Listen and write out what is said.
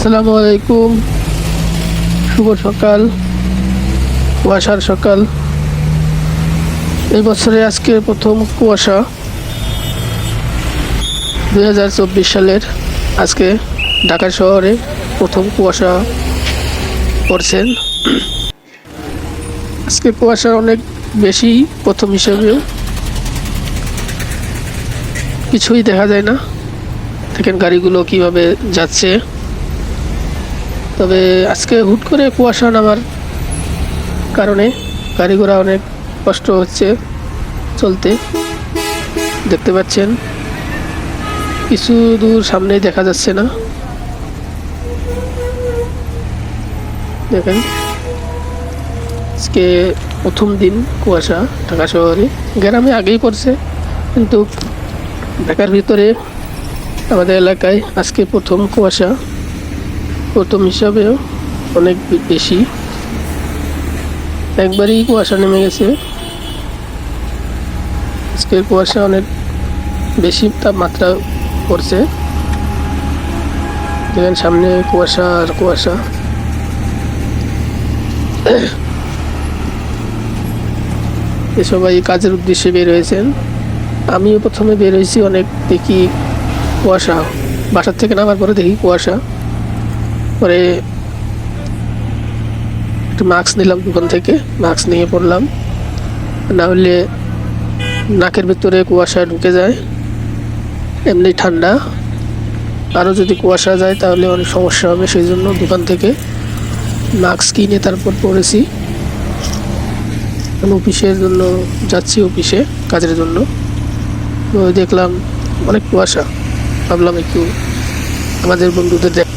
আসসালামু আলাইকুম। শুভ সকাল, কুয়াশার সকাল। এই বছরে আজকে প্রথম কুয়াশা দুই হাজার চব্বিশ সালের। আজকে ঢাকা শহরে প্রথম কুয়াশা পড়ছেন। আজকে কুয়াশা অনেক বেশি প্রথম হিসেবেও কিছুই দেখা যায় না। দেখেন গাড়িগুলো কীভাবে যাচ্ছে। তবে আজকে হুট করে কুয়াশা নামার কারণে গাড়ি ঘোড়া অনেক কষ্ট হচ্ছে চলতে। দেখতে পাচ্ছেন, কিছু দূর সামনে দেখা যাচ্ছে না। দেখেন, আজকে প্রথম দিন কুয়াশা ঢাকা শহরে। গ্রামে আগেই পড়ছে, কিন্তু ঢাকার ভিতরে আমাদের এলাকায় আজকে প্রথম কুয়াশা। প্রথম হিসাবেও অনেক বেশি। একবারই কুয়াশা নেমে গেছে। আজকের কুয়াশা অনেক বেশি তাপমাত্রা পড়ছে। দেখেন সামনে কুয়াশা আর কুয়াশা। সবাই কাজের উদ্দেশ্যে বের হয়েছেন। আমিও প্রথমে বের হয়েছি অনেক দেখি কুয়াশা। বাসার থেকে নামার পরে দেখি কুয়াশা। পরে একটু মাস্ক নিলাম দোকান থেকে মাস্ক নিয়ে পড়লাম। না হলে নাকের ভিতরে কুয়াশা ঢুকে যায়, এমনি ঠান্ডা। আরও যদি কুয়াশা যায় তাহলে অনেক সমস্যা হবে, সেই জন্য দোকান থেকে মাস্ক কিনে তারপর পরেছি। আমি অফিসের জন্য যাচ্ছি, অফিসে কাজের জন্য। তো দেখলাম অনেক কুয়াশা। ভাবলাম একটু আমাদের বন্ধুদের দেখ